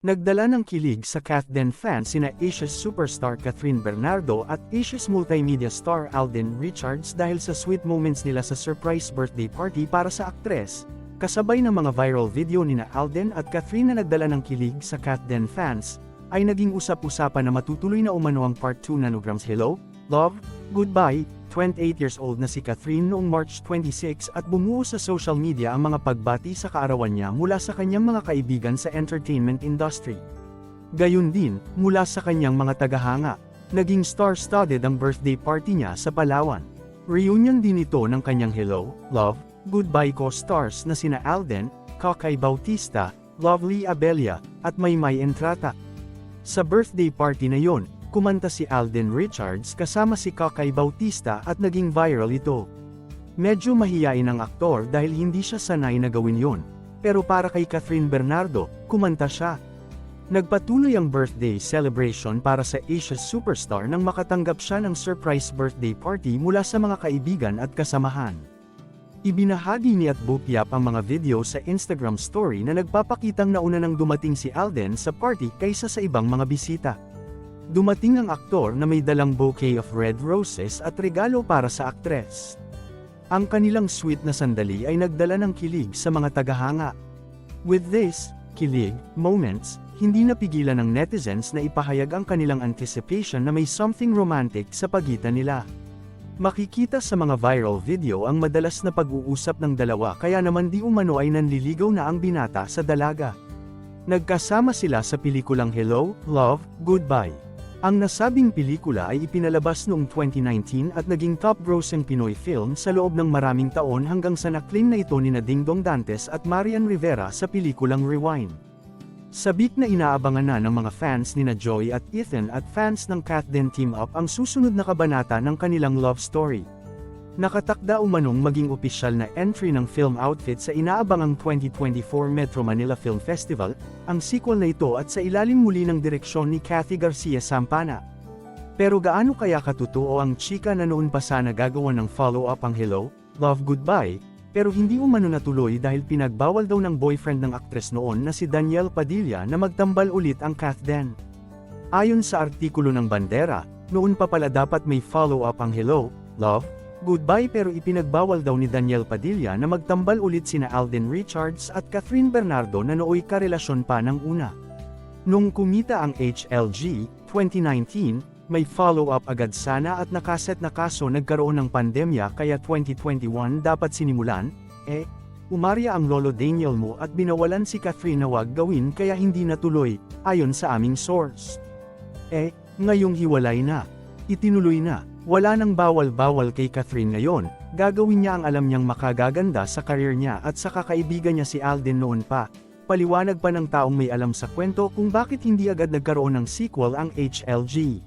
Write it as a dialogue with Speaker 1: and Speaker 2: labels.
Speaker 1: Nagdala ng kilig sa Kathden fans sina Asia's superstar Catherine Bernardo at Asia's multimedia star Alden Richards dahil sa sweet moments nila sa surprise birthday party para sa aktres. Kasabay ng mga viral video ni na Alden at Catherine na nagdala ng kilig sa Kathden fans, ay naging usap-usapan na matutuloy na umano ang part 2 nanograms Hello, Love, Goodbye, 28 years old na si Catherine noong March 26 at bumuo sa social media ang mga pagbati sa kaarawan niya mula sa kanyang mga kaibigan sa entertainment industry. Gayun din, mula sa kanyang mga tagahanga, naging star-studded ang birthday party niya sa Palawan. Reunion din ito ng kanyang Hello, Love, Goodbye co-stars na sina Alden, Kakay Bautista, Lovely Abelia, at Maymay Entrata. Sa birthday party na yon, kumanta si Alden Richards kasama si Kakay Bautista at naging viral ito. Medyo mahiyain ang aktor dahil hindi siya sanay na gawin yon. Pero para kay Catherine Bernardo, kumanta siya. Nagpatuloy ang birthday celebration para sa Asia's superstar nang makatanggap siya ng surprise birthday party mula sa mga kaibigan at kasamahan. Ibinahagi ni at Bupiap ang mga video sa Instagram story na nagpapakitang nauna nang dumating si Alden sa party kaysa sa ibang mga bisita. Dumating ang aktor na may dalang bouquet of red roses at regalo para sa aktres. Ang kanilang sweet na sandali ay nagdala ng kilig sa mga tagahanga. With this, kilig, moments, hindi napigilan ng netizens na ipahayag ang kanilang anticipation na may something romantic sa pagitan nila. Makikita sa mga viral video ang madalas na pag-uusap ng dalawa kaya naman di umano ay nanliligaw na ang binata sa dalaga. Nagkasama sila sa pelikulang Hello, Love, Goodbye. Ang nasabing pelikula ay ipinalabas noong 2019 at naging top-grossing Pinoy film sa loob ng maraming taon hanggang sa naklaim na ito ni na Dingdong Dantes at Marian Rivera sa pelikulang Rewind. Sabik na inaabangan na ng mga fans ni na Joy at Ethan at fans ng Kathden Team Up ang susunod na kabanata ng kanilang love story. Nakatakda umanong maging opisyal na entry ng film outfit sa inaabangang 2024 Metro Manila Film Festival, ang sequel na ito at sa ilalim muli ng direksyon ni Cathy Garcia Sampana. Pero gaano kaya katotoo ang chika na noon pa sana gagawa ng follow-up ang Hello, Love Goodbye, pero hindi umano natuloy dahil pinagbawal daw ng boyfriend ng aktres noon na si Daniel Padilla na magtambal ulit ang Kathden. Ayon sa artikulo ng Bandera, noon pa pala dapat may follow-up ang Hello, Love, Goodbye pero ipinagbawal daw ni Daniel Padilla na magtambal ulit sina Alden Richards at Catherine Bernardo na nooy karelasyon pa ng una. Nung kumita ang HLG, 2019, may follow-up agad sana at nakaset na kaso nagkaroon ng pandemya kaya 2021 dapat sinimulan, eh, umarya ang lolo Daniel mo at binawalan si Catherine na wag gawin kaya hindi natuloy, ayon sa aming source. Eh, ngayong hiwalay na. Itinuloy na, wala nang bawal-bawal kay Catherine ngayon, gagawin niya ang alam niyang makagaganda sa karir niya at sa kakaibigan niya si Alden noon pa. Paliwanag pa ng taong may alam sa kwento kung bakit hindi agad nagkaroon ng sequel ang HLG.